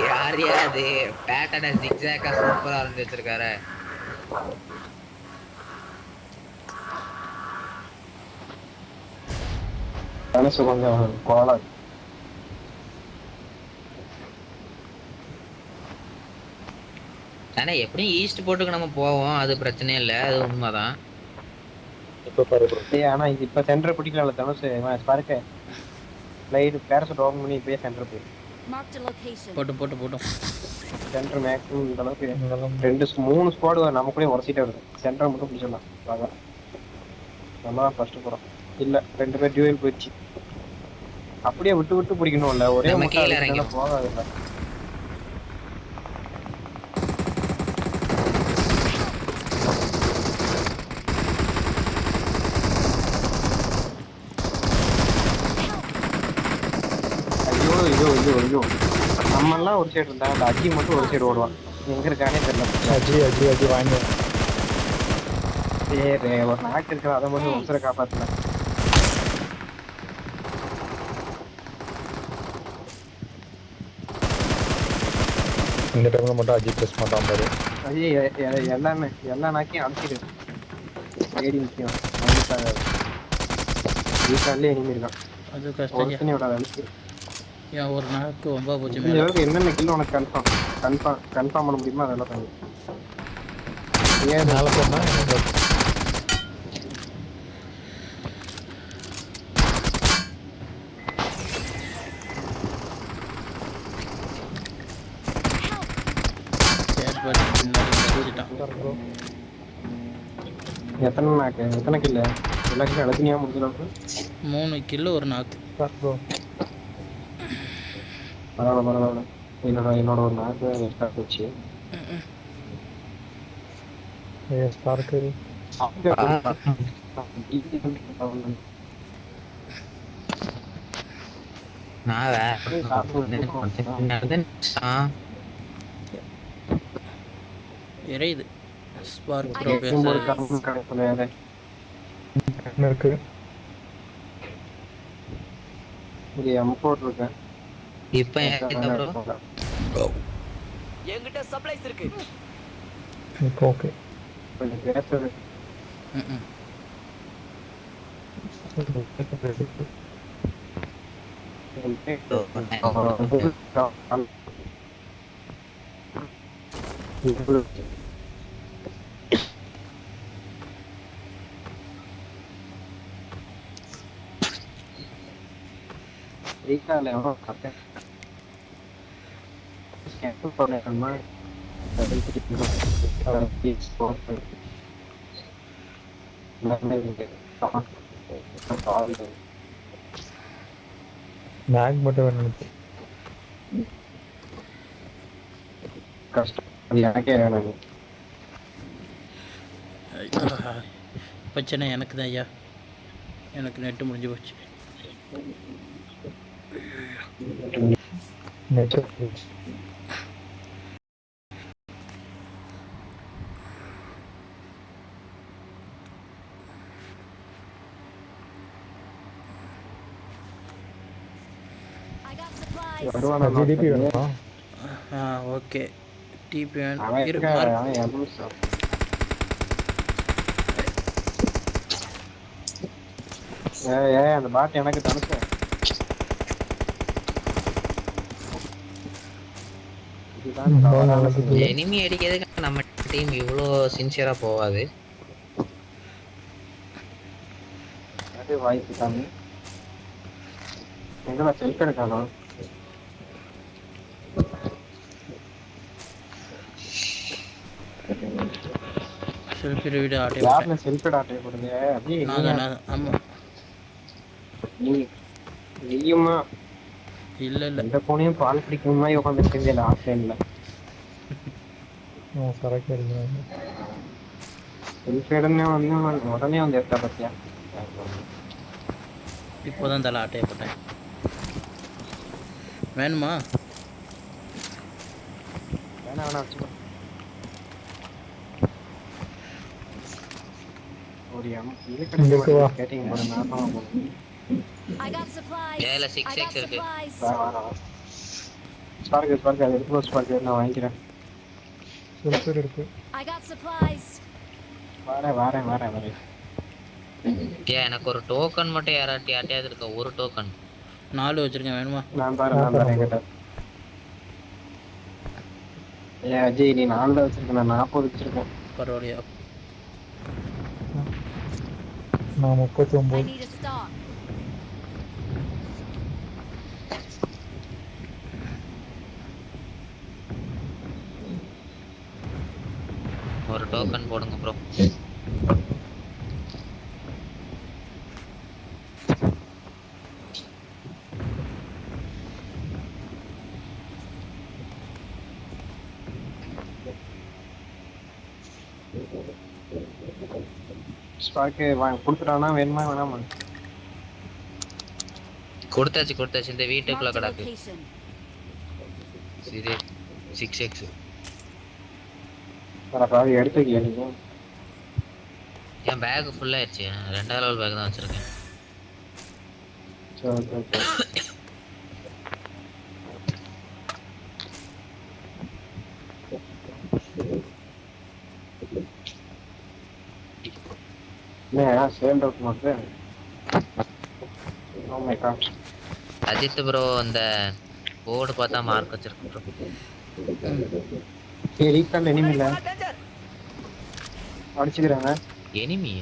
யாரையா அது? பேட்டர்ன ஜிக்ஸாக்கா சூப்பரா இருந்து வச்சிருக்காரு. மனசு கொஞ்சம் கோலம் ஆனா எப்படியும் ஈஸ்ட் போட்டுக்கு நம்ம போவோம். அது பிரச்சனையே இல்ல. அது உண்மைதான். இப்ப ஆனா இப்ப சென்டர் பிடிக்கல தனுசு இவன் பாருக்க லைட் பேரசூட் ஓபன் பண்ணி இப்பயே சென்டர் போய் A location. போட்டும் சென்டர் மேக்ஸிமம் இந்த அளவுக்கு ரெண்டு மூணு ஸ்குவாடு நம்ம கூட உரசிட்டே வருது. சென்டர் மட்டும் பிடிச்சிடலாம். வாங்க நம்ம தான் ஃபர்ஸ்ட் போறோம். இல்ல ரெண்டு பேர் டியூவல் போயிடுச்சு. அப்படியே விட்டு விட்டு பிடிக்கணும்ல. ஒரே. போகாதுல்ல ஐயோ நம்ம எல்லாம் ஒரு சைடு இருந்தா அந்த அஜி மட்டும் ஒரு சைடு ஓடுவான். எங்க இருக்கானே தெரியல. அஜி அஜி அஜி வாங்க சரி ஒரு நாக்கு இருக்கிற அதை மட்டும் உசுரை காப்பாத்தல இந்த டைம்ல மட்டும் அஜி பிரஸ் மாட்டான் பாரு. ஐயோ எல்லாமே எல்லா நாக்கையும் அடிச்சிடு ஏடி முக்கியம். வீட்டாலே இனிமே இருக்கான். அது கஷ்டம் ஏன் ஒரு நாளுக்கு ஒம்பா போச்சு மேல. என்னென்ன கிலோ உனக்கு கன்ஃபார்ம் கன்ஃபார்ம் கன்ஃபார்ம் பண்ண முடியுமோ? அதெல்லாம் பண்ணு. ஏன் மேல போனா எத்தனை நாக்கு? எத்தனை கிலோ எல்லாத்தையும் அழுத்தினியா முடிஞ்ச அளவுக்கு? மூணு கிலோ ஒரு நாக்கு. ப்ரோ பரவாயில்ல பரவாயில்ல. என்னோட என்னோட ஒரு நாக்கு எக்ஸ்ட்ரா போச்சு எரியுது. ஸ்பார்க் இருக்கு? இது எம் போட்டிருக்கேன். இப்ப என்கிட்ட bro. என்கிட்ட சப்ளைஸ் இருக்கு. இப்போ ஓகே கொஞ்சம் பேசுறது ம் ரீகால் எவ்வளோ மேக் மட்டும் வேணும் எனக்கு கஷ்டம் எனக்கே வேணும். பிரச்சனை எனக்கு தான் ஐயா. எனக்கு நெட்டு முடிஞ்சு போச்சு. நேச்சர் வருவானா ஜிடிபி வேணுமா? ஆ ஓகே. டிபி இரு அந்த பாட்டு எனக்கு. செயல். எனிமி அடிக்கிறதுக்கு நம்ம டீம் இவ்வளோ சின்சியரா போகாது. அது வாய்ப்பு தானே எங்கடா செல்ஃப் எடுக்கணும்? செல்ஃபி வீடு ஆட்டே யாருல செல்ஃப் டாட்டை போடுங்க அப்படியே ஆமாம் நீ நீயுமா? இல்லை இல்லை. எந்த போனையும் பால் பிடிக்கும் மாதிரி உட்காந்துருக்கீங்க ஆஃப்லைன்ல அவன் சரக்கு அடிக்கிறாங்க செல்ஃப் வந்து உடனே வந்து எடுத்தா பத்தியா? இப்போ தான் தலை ஆட்டையை போட்டேன். வேணுமா? வேணா வேணா வச்சுக்கோ ஒரு கேட்டீங்க இருக்கு. அது நான் வாங்கிக்கிறேன். பேர் இருக்கு. ஏன் எனக்கு ஒரு டோக்கன் மட்டும் யாராட்டி யார்ட்டையாவது இருக்கா? ஒரு டோக்கன் நாலு வச்சுருக்கேன் வேணுமா? நான் தரேன் நான் அஜய் நீ நாலுல வச்சிருக்க நான் நாற்பது வச்சிருக்கேன். பரவாயில்லையா? நான் முப்பத்தி I ஒன்பது need a stock. ஒரு டோக்கன் போடுங்க ப்ரோ ஸ்பார்க்கு வாங்க கொடுத்துட்டானா வேணுமா வேணாமா? கொடுத்தாச்சு கொடுத்தாச்சு. இந்த வீட்டுக்குள்ள கிடக்கு. இது சிக்ஸ் எக்ஸ் வர பாவி எடுத்து வைக்க நீங்க? என் பேக் ஃபுல் ஆயிடுச்சு ரெண்டாவது லெவல் பேக் தான் வச்சிருக்கேன். சரி ஓகே மட்டும் அஜித் ப்ரோ அந்த போர்டு பார்த்தா மார்க் வச்சிருக்கு ப்ரோ ஏய் ரீகால் எனிமி இல்ல அடிச்சுக்கிறாங்க. எனிமி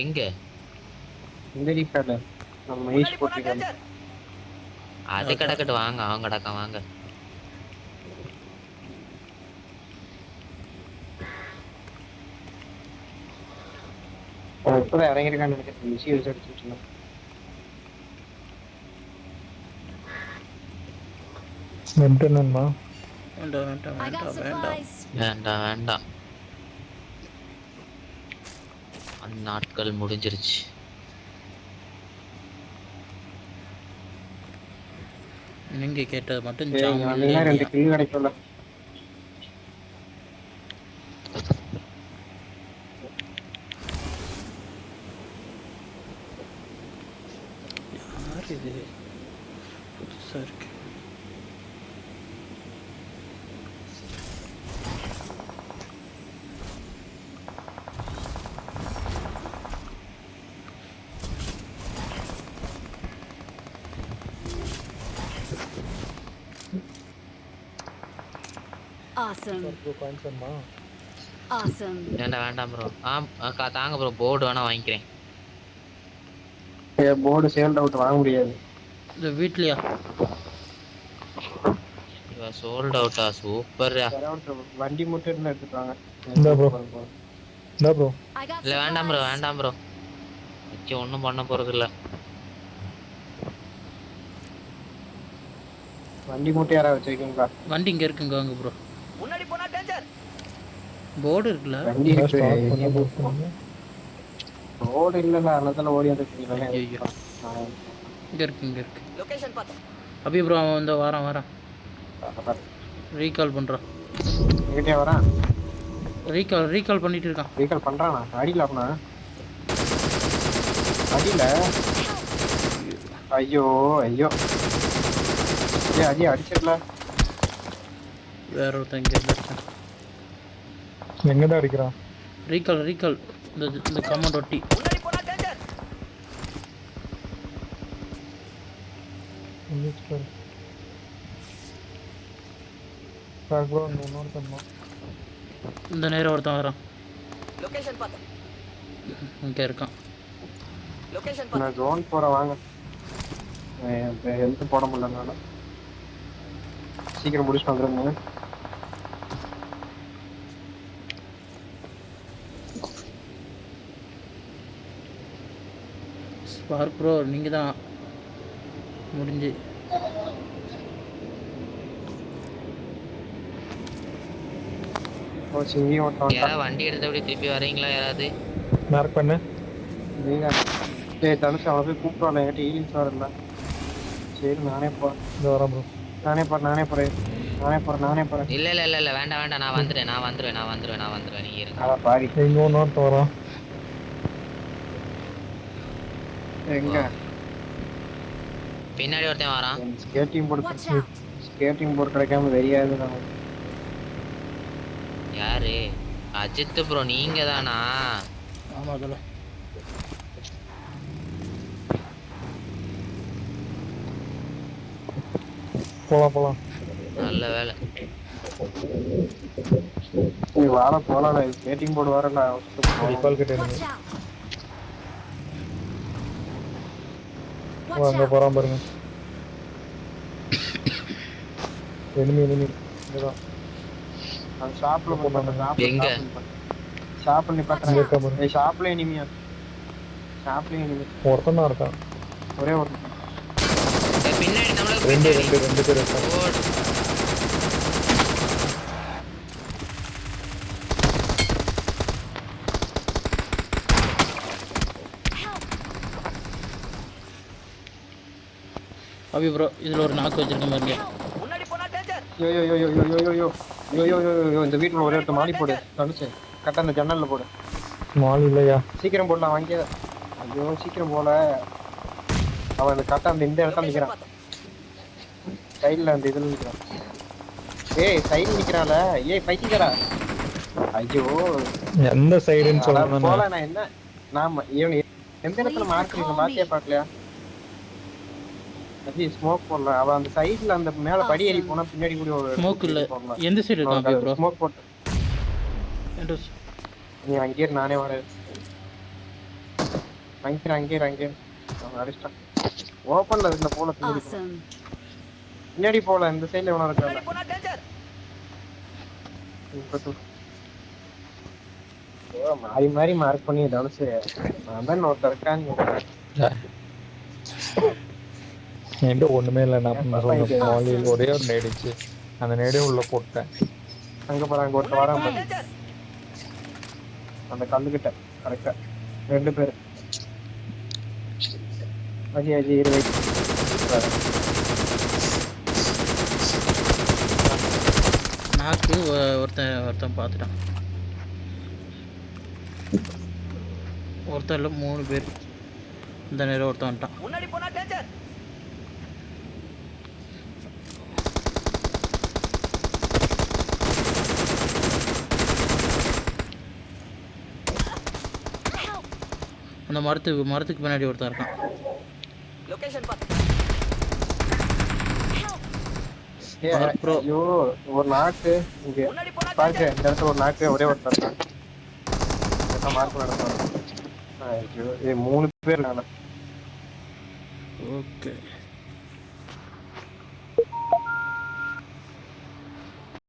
எங்க? இந்த ரீகால் நம்ம ஈஸ் போட்டுருக்காங்க. டேஞ்சர் அது கிடக்கட்டு வாங்க அவங்க கிடக்க வாங்க. இப்பதான் இறங்கிருக்கான்னு நினைக்கிறேன். வேண்டாம் அந்த நாட்கள் முடிஞ்சிருச்சு. நீங்க கேட்டது மட்டும் ரெண்டு இல்லையா? கில் கிடைக்கும்ல யார் இது புதுசா இருக்கு Awesome. பாயிண்ட்ஸ்மா Awesome. வேண்டாம் வேண்டாம் ப்ரோ ஆ அக்கா தாங்க ப்ரோ போர்டு வேணா வாங்கிக்கிறேன். போர்டு சேல் அவுட் வாங்க முடியாது. இந்த வீட்லயா சோல்ட் அவுட்டா சூப்பர்யா வண்டி மட்டும் எடுத்துட்டாங்க இந்தா bro. இந்த ப்ரோ இல்ல வேண்டாம் ப்ரோ. வேண்டாம் ப்ரோ வச்சு ஒன்றும் பண்ண போறது இல்ல வண்டி மட்டும் யாராவது வச்சிருக்கீங்களா? வண்டி இங்க இருக்குங்க வாங்க ப்ரோ முன்னாடி போனா டேஞ்சர் போர்டு இருக்குல்ல? வண்டி இருக்கு. ரோடு இல்லைல்ல அதனால ஓடி வந்துருக்கீங்களா ஐயோ. இங்க இருக்கு இங்க இருக்கு. லொகேஷன் பார்த்தேன் அபி ப்ரோ அவன் வந்து வாரான் வாரான். ரீகால் பண்றான் எங்கிட்டே வரான் ரீகால் ரீகால் பண்ணிட்டு இருக்கான் ரீகால் பண்றானா? அடியில அப்பனா அடியில? ஐயோ ஐயோ. ஏ அஜி அடிச்சிடல வேற ஒருத்தன் இங்க எங்கடா அடிக்கிறான்? ரீகால் ரீகால் இந்த இந்த கமெண்ட் ஒட்டி. முன்னாடி போனா சார் ப்ரோ அங்கே இன்னொருத்தன்மா இந்த நேரம் ஒருத்தன் வரான் லொகேஷன் பார்த்தேன் இங்க இருக்கான் லொகேஷன் பார்த்தேன் நான் ஜோன் போற வாங்க ஹெல்த் போட முடியலனால சீக்கிரம் முடிச்சுட்டு வந்துருங்க ஸ்பார்க் ப்ரோ நீங்க தான் முடிஞ்சு. ஓ சிங்கியும் ஒருத்தன் யாராவது வண்டி எடுத்தபடி திருப்பி வரீங்களா யாராவது? மார்க் பண்ணு. நீங்க டேய் தனுஷ் அவனை போய் கூப்பிட்டு வரல என்கிட்ட ஈலிங்ஸ் வரல சரி நானே போ. இந்த வரேன் ப்ரோ நானே போறேன் நானே போறேன் நானே போறேன் நானே போறேன் இல்ல இல்ல இல்ல இல்ல வேண்டாம் வேண்டாம் நான் வந்துடுறேன் நான் வந்துடுவேன் நான் வந்துடுவேன் நான் வந்துடுவேன் நீங்க இருங்க இங்கே எங்க? பின்னாடி ஒருத்தன் வரான். Skating out. ஸ்கேட்டிங் போர்டு கிடைக்காம வெறியாது நம்ம யாரு? அஜித் ப்ரோ நீங்க தானா ஆமாம் அதில் போலாம் போலாம். நல்ல வேலை. நீ வாழ போலாம் ஸ்கேட்டிங் போர்டு வரல டிஃபால் கிட்ட Watch இருந்து! ஓ, அங்க! போறான் பாருங்க. எனிமி எனிமி இங்கதான். அது ஷாப்ல போட்டு எங்க? ஷாப்ல நிப்பாட்டுறாங்க ஏய் ஷாப்ல எனிமியா ஷாப்ல எனிமி ஒருத்தன் தான் இருக்கான். ஒரே ஒருத்தன். பின்னாடி நம்மளுக்கு ரெண்டு ரெண்டு ரெண்டு பேர் இருக்காங்க. அபி ப்ரோ இதில் ஒரு நாக்கு வச்சிருக்கேன் பாருங்க ஐயோ ஐயோ ஐயோ ஐயோ ஐயோ. ஐயோ ஐயோ இந்த வீட்டுல ஒரே ஒருத்த மாலி போடு. தனுச்சு கரெக்டாக இந்த போடு. மாலி இல்லையா? சீக்கிரம் போடலாம் வாங்கி ஐயோ சீக்கிரம் போல. அவன் இந்த கரெக்டாக அந்த இந்த இடத்துல நிற்கிறான் சைடில் அந்த இதில் நிற்கிறான் ஏய் சைடு நிக்கிறான்ல. ஏய் பைத்தியக்காரா. ஐயோ. எந்த நான். என்ன? நாம இவன் எந்த இடத்துல மார்க் இருக்கு பாத்தியா பாக்கலையா ஸ்மோக் போடல. அவன் அந்த சைடுல அந்த மேல படி ஏறி போனா பின்னாடி கூட ஒரு ஸ்மோக் இல்லை. எந்த சைடு இருக்கான் அபி ப்ரோ ஸ்மோக் போட்டு. நீ அங்கேயே இரு, நானே வரேன். அங்கே அங்கே அங்கே. அவன் அடிச்சிட்டான். ஓப்பன்ல இருந்த போல பின்னாடி போல இந்த சைடுல எவனா மாறி மாறி மார்க் பண்ணி தனுசு நான் தான் ஒருத்தர் இருக்கான்னு. என்கிட்ட ஒண்ணுமே இல்லை. நான் சொல்றேன் மாலில் ஒரே ஒரு நேடிச்சு அந்த நேடே உள்ள போட்டேன். அங்க போறாங்க ஒருத்தர் வரான் பாரு. டேஞ்சர் அந்த கல்லுக்கிட்ட கரெக்டா ரெண்டு பேர். அஜி அஜி இரு. நாக்கு ஒருத்தன் ஒருத்தன் பார்த்துட்டான் ஒருத்தன் இல்லை மூணு பேர். இந்த நேரம் ஒருத்தன் வந்துட்டான். அந்த மரத்துக்கு மரத்துக்கு பின்னாடி ஒருத்தன் இருக்கான். ஐயோ ஒரு நாக்கு. இங்க பாருங்க இந்த இடத்துல ஒரு நாக்கு ஒரே ஒருத்தர் இருக்கான் மார்க் நடத்துவாங்க மூணு பேர் ஓகே.